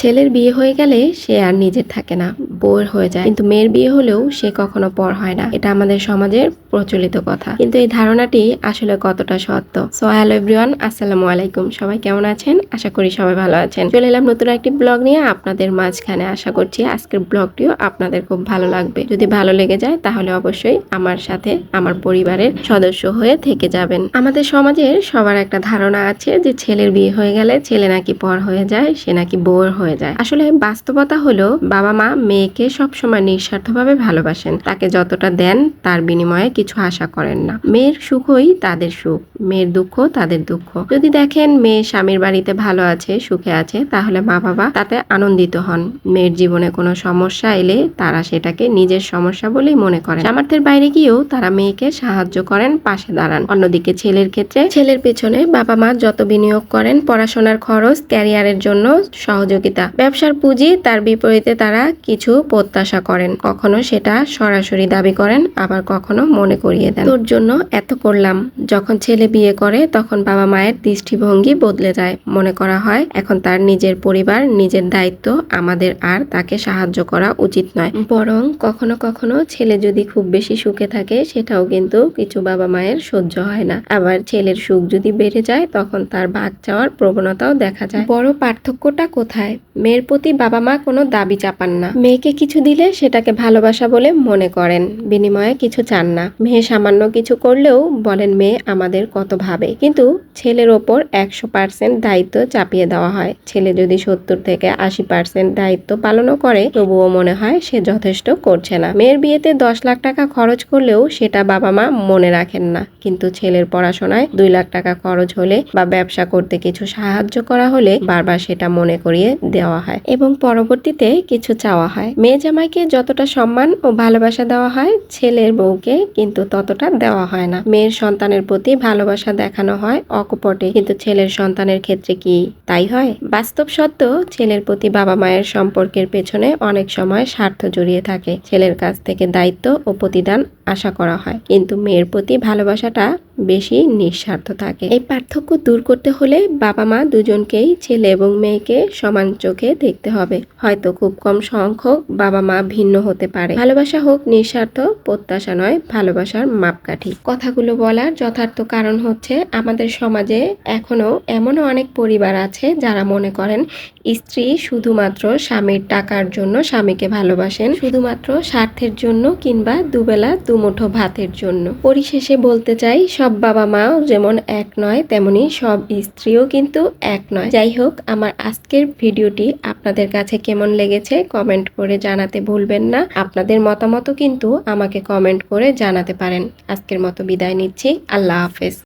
ছেলের বিয়ে হয়ে গেলে সে আর নিজের থাকে না। বউয়ের হয়ে যায়। কিন্তু মেয়ের বিয়ে হলেও সে কখনো পর হয় না। এটা আমাদের সমাজের প্রচলিত কথা। কিন্তু এই ধারণাটি আসলে কতটা সত্য? সো হ্যালো এভরিওয়ান আসসালামু আলাইকুম। সবাই কেমন আছেন? আশা করি সবাই ভালো আছেন। চলে এলাম নতুন একটি ব্লগ নিয়ে। আপনাদের মাঝখানে আশা করছি আজকের ব্লগটিও আপনাদের খুব ভালো লাগবে। যদি ভালো লেগে যায়, তাহলে অবশ্যই আমার সাথে আমার পরিবারের সদস্য হয়ে থেকে যাবেন। আমাদের সমাজের সবার একটা ধারণা আছে যে ছেলের বিয়ে হয়ে গেলে ছেলে নাকি পর হয়ে যায়, সে নাকি বোর হয়ে যায়। আসলে বাস্তবতা হলো বাবা মা মেয়েকে সবসময় নিঃস্বার্থভাবে ভালোবাসেন। তাকে যতটা দেন, তার বিনিময়ে কিছু আশা করেন না। মেয়ের সুখই তাদের সুখ, মেয়ের দুঃখ তাদের দুঃখ। যদি দেখেন মেয়ে স্বামীর বাড়িতে ভালো আছে, সুখে আছে, তাহলে মা বাবা তাতে আনন্দিত হন। মেয়ের জীবনে কোনো সমস্যা এলে তারা সেটাকে নিজের সমস্যা বলেই মনে করেন। সামর্থ্যের বাইরে গিয়েও তারা মেয়েকে সাহায্য করেন, পাশে দাঁড়ান। অন্যদিকে ছেলের ক্ষেত্রে ছেলের পেছনে বাবা মা যত বিনিয়োগ করেন, পড়াশোনার খরচ, ক্যারিয়ারের জন্য সহযোগিতা। ব্যবসার পুঁজি, তার বিপরীতে তারা কিছু প্রত্যাশা করেন। কখনো সেটা সরাসরি দাবি করেন, আবার কখনো মনে করিয়ে দেন। তোর জন্য এত করলাম। যখন ছেলে বিয়ে করে, তখন বাবা মায়ের দৃষ্টিভঙ্গি বদলে যায়। মনে করা হয়, এখন তার নিজের পরিবার, নিজের দায়িত্ব আমাদের আর তাকে সাহায্য করা উচিত নয়। বরং কখনো কখনো ছেলে যদি খুব বেশি সুখে থাকে, সেটাও কিন্তু কিছু বাবা মায়ের সহ্য হয় না। আবার ছেলের সুখ যদি বেড়ে যায়, তখন তার ভাগ চাওয়ার প্রবণতাও দেখা যায়। বড় পার্থক্যটা কোথায়? মেয়ের প্রতি বাবা মা কোনো দাবি চাপান না। মেয়েকে কিছু দিলে সেটাকে ভালোবাসা বলে মনে করেন। বিনিময়ে কিছু চান না। মেয়ে সামান্য কিছু করলেও বলেন, মেয়ে, আমাদের কত ভাবে? কিন্তু ছেলের ওপর একশো পার্সেন্ট দায়িত্ব চাপিয়ে দেওয়া হয়। ছেলে যদি সত্তর থেকে আশি পার্সেন্ট দায়িত্ব পালনও করে, তবুও মনে হয় সে যথেষ্ট করছে না। মেয়ের বিয়েতে দশ লাখ টাকা খরচ করলেও সেটা বাবা মা মনে রাখেন না। কিন্তু ছেলের পড়াশোনায় দুই লাখ টাকা খরচ হলে বা ব্যবসা করতে কিছু সাহায্য করা হলে বারবার সেটা মনে করিয়ে দেওয়া হয় এবং পরবর্তীতে কিছু চাওয়া হয়। মেয়ে জামাইকে যতটা সম্মান ও ভালোবাসা দেওয়া হয়, ছেলের বউকে কিন্তু ততটা দেওয়া হয় না। মেয়ের সন্তানের প্রতি ভালোবাসা দেখানো হয় অকপটে, কিন্তু ছেলের সন্তানের ক্ষেত্রে কি তাই হয়? বাস্তব সত্য, ছেলের প্রতি বাবা মায়ের সম্পর্কের পেছনে অনেক সময় স্বার্থ জড়িয়ে থাকে। ছেলের কাছ থেকে দায়িত্ব ও প্রতিদান আশা করা হয়। কিন্তু মেয়ের প্রতি ভালোবাসাটা বেশি নিঃস্বার্থ থাকে। এই পার্থক্য দূর করতে হলে বাবা মা দুজনকেই ছেলে এবং মেয়েকে সমান চোখে দেখতে হবে। হয়তো খুব কম সংখ্যক বাবা মা ভিন্ন হতে পারে। ভালোবাসা হোক নিঃস্বার্থ, প্রত্যাশা নয়, ভালোবাসার মাপকাঠি। কথাগুলো বলার যথার্থ কারণ হচ্ছে আমাদের সমাজে এখনও এমনও অনেক পরিবার আছে যারা মনে করেন স্ত্রী শুধুমাত্র স্বামীর টাকার জন্য স্বামীকে ভালোবাসেন, শুধুমাত্র স্বার্থের জন্য কিংবা দুবেলা দুমুঠো ভাতের জন্য। পরিশেষে বলতে চাই, সব বাবা মাও যেমন এক নয়, তেমনি সব স্ত্রীও কিন্তু এক নয়। যাই হোক, আমার আজকের ভিডিওটি আপনাদের কাছে কেমন লেগেছে কমেন্ট করে জানাতে ভুলবেন না। আপনাদের মতামতও কিন্তু আমাকে কমেন্ট করে জানাতে পারেন। আজকের মতো বিদায় নিচ্ছি। আল্লাহ হাফেজ।